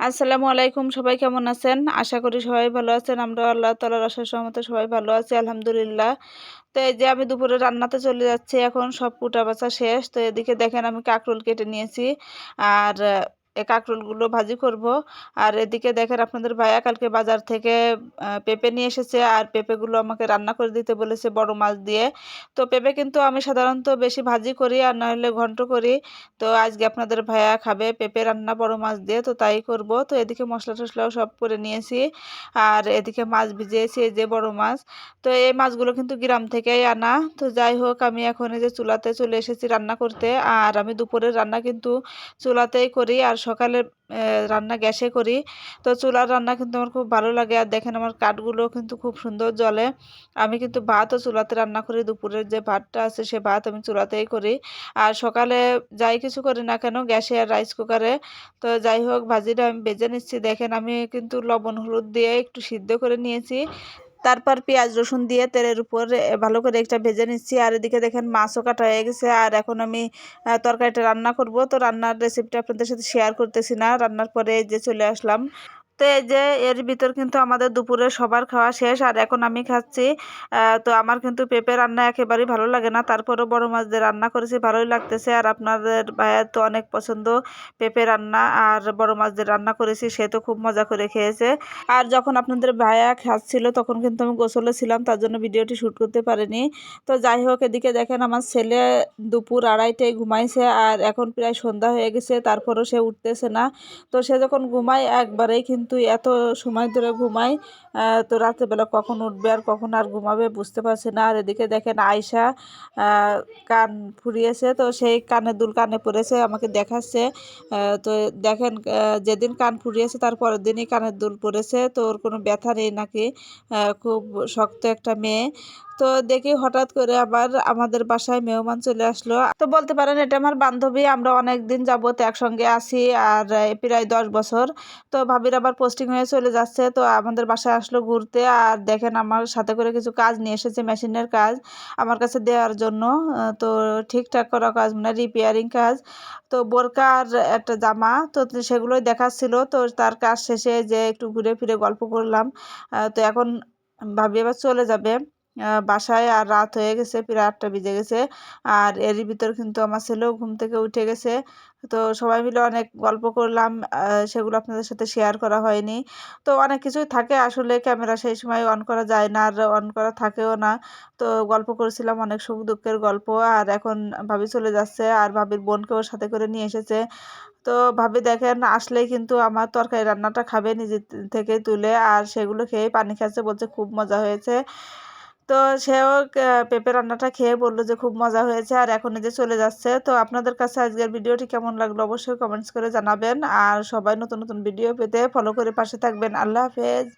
আসসালামু আলাইকুম, সবাই কেমন আছেন? আশা করি সবাই ভালো আছেন। আমরা আল্লাহ তালার আশার সহমতে সবাই ভালো আছি, আলহামদুলিল্লাহ। তো এই যে আমি দুপুরে রান্নাতে চলে যাচ্ছি, এখন সব কুটা বাছা শেষ। তো এদিকে দেখেন আমি কাঁকরোল কেটে নিয়েছি। আর কাঁকরোলগুলো ভাজি করব। আর এদিকে দেখেন আপনাদের ভাইয়া কালকে বাজার থেকে পেঁপে নিয়ে এসেছে আর পেঁপেগুলো আমাকে রান্না করে দিতে বলেছে বড় মাছ দিয়ে। তো পেঁপে কিন্তু আমি সাধারণত বেশি ভাজি করি আর নাহলে ঘন্ট করি। তো আজকে আপনাদের ভাইয়া খাবে পেঁপে রান্না বড় মাছ দিয়ে, তো তাই করব। তো এদিকে মশলা টশলাও সব করে নিয়েছি। আর এদিকে মাছ ভিজিয়েছি এই যে বড় মাছ। তো এই মাছগুলো কিন্তু গ্রাম থেকেই আনা। তো যাই হোক, আমি এখন এই যে চুলাতে চলে এসেছি রান্না করতে। আর আমি দুপুরের রান্না কিন্তু চুলাতেই করি। আর সকালে রান্না গ্যাসে করি। তো চুলার রান্না কিন্তু আমার খুব ভালো লাগে। আর দেখেন আমার কাঠগুলো কিন্তু খুব সুন্দর জলে আমি কিন্তু ভাতও চুলাতে রান্না করি। দুপুরের যে ভাতটা আছে, সে ভাত আমি চুলাতেই করি। আর সকালে যাই কিছু করি না কেন, গ্যাসে আর রাইস কুকারে। তো যাই হোক, ভাজিটা আমি বেজে নিচ্ছি। দেখেন আমি কিন্তু লবণ, হলুদ দিয়ে একটু সিদ্ধ করে নিয়েছি। তারপর পেঁয়াজ রসুন দিয়ে তেলের উপর ভালো করে একটা ভেজে নিচ্ছি। আর এদিকে দেখেন মাছও কাটা হয়ে গেছে। আর এখন আমি তরকারিটা রান্না করব। তো রান্নার রেসিপিটা আপনাদের সাথে শেয়ার করতেছি না। রান্নার পরে যে চলে আসলাম। তো এই যে এর ভিতর কিন্তু আমাদের দুপুরে সবার খাওয়া শেষ, আর এখন আমি খাচ্ছি। তো আমার কিন্তু পেঁপে রান্না একেবারেই ভালো লাগে না। তারপরেও বড় মাছ দিয়ে রান্না করেছি, ভালোই লাগতেছে। আর আপনাদের ভাইয়ের তো অনেক পছন্দ পেঁপে রান্না, আর বড় মাছ দিয়ে রান্না করেছি, সে তো খুব মজা করে খেয়েছে। আর যখন আপনাদের ভাইয়া খাচ্ছিল, তখন কিন্তু আমি গোসলে ছিলাম, তার জন্য ভিডিওটি শ্যুট করতে পারিনি। তো যাই হোক, এদিকে দেখেন আমার ছেলে দুপুর আড়াইটায় ঘুমাইছে, আর এখন প্রায় সন্ধ্যা হয়ে গেছে, তারপরও সে উঠতেছে না। তো সে যখন ঘুমায়, একবারেই কিন্তু কিন্তু এত সময় ধরে ঘুমাই তো রাত্রেবেলা কখন উঠবে আর কখন আর ঘুমাবে বুঝতে পারছি না। আর এদিকে দেখেন আয়সা কান ফুরিয়েছে, তো সেই কানের দুল কানে পড়েছে, আমাকে দেখাচ্ছে। তো দেখেন যেদিন কান ফুরিয়েছে তার পরের দিনই কানের দুল পড়েছে, তো ওর কোনো ব্যথা নেই নাকি? খুব শক্ত একটা মেয়ে। তো দেখি হঠাৎ করে আবার আমাদের বাসায় মেহমান চলে আসলো। তো বলতে পারেন, এটা আমার বান্ধবী, আমরা অনেক দিন যাবত একসঙ্গে আছি আর প্রায় দশ বছর। তো ভাবির আবার পোস্টিং হয়ে চলে যাচ্ছে, তো আমাদের বাসায় আসলো ঘুরতে। আর দেখেন আমার সাথে করে কিছু কাজ নিয়ে এসেছে, মেশিনের কাজ আমার কাছে দেওয়ার জন্য। তো ঠিকঠাক করা কাজ মানে রিপেয়ারিং কাজ। তো বোরকা আর একটা জামা, তো সেগুলোই দেখাচ্ছিল। তো তার কাজ শেষে যে একটু ঘুরে ফিরে গল্প করলাম। তো এখন ভাবি আবার চলে যাবে। বাসায় আর রাত হয়ে গেছে, প্রায় আটটা বেজে গেছে। আর এরই ভিতর কিন্তু আমার ছেলেও ঘুম থেকে উঠে গেছে। তো সবাই মিলে অনেক গল্প করলাম সেগুলো আপনাদের সাথে শেয়ার করা হয়নি। তো অনেক কিছুই থাকে, আসলে ক্যামেরা সেই সময় অন করা যায় না আর অন করা থাকেও না। তো গল্প করেছিলাম অনেক সুখ দুঃখের গল্প, আর এখন ভাবি চলে যাচ্ছে, আর ভাবির বোনকেও সাথে করে নিয়ে এসেছে। তো ভাবি দেখেন, আসলেই কিন্তু আমার তরকারি রান্নাটা খাবে নিজে থেকে তুলে, আর সেগুলো খেয়ে পানি খাচ্ছে বলছে খুব মজা হয়েছে। তো সেও পেঁপে রান্নাটা খেয়ে বলল যে খুব মজা হয়েছে আর এখন যে চলে যাচ্ছে। তো আপনাদের কাছে আজকের ভিডিওটি কেমন লাগল অবশ্যই কমেন্টস করে জানাবেন। আর সবাই নতুন নতুন ভিডিও পেতে ফলো করে পাশে থাকবেন। আল্লাহ হাফেজ।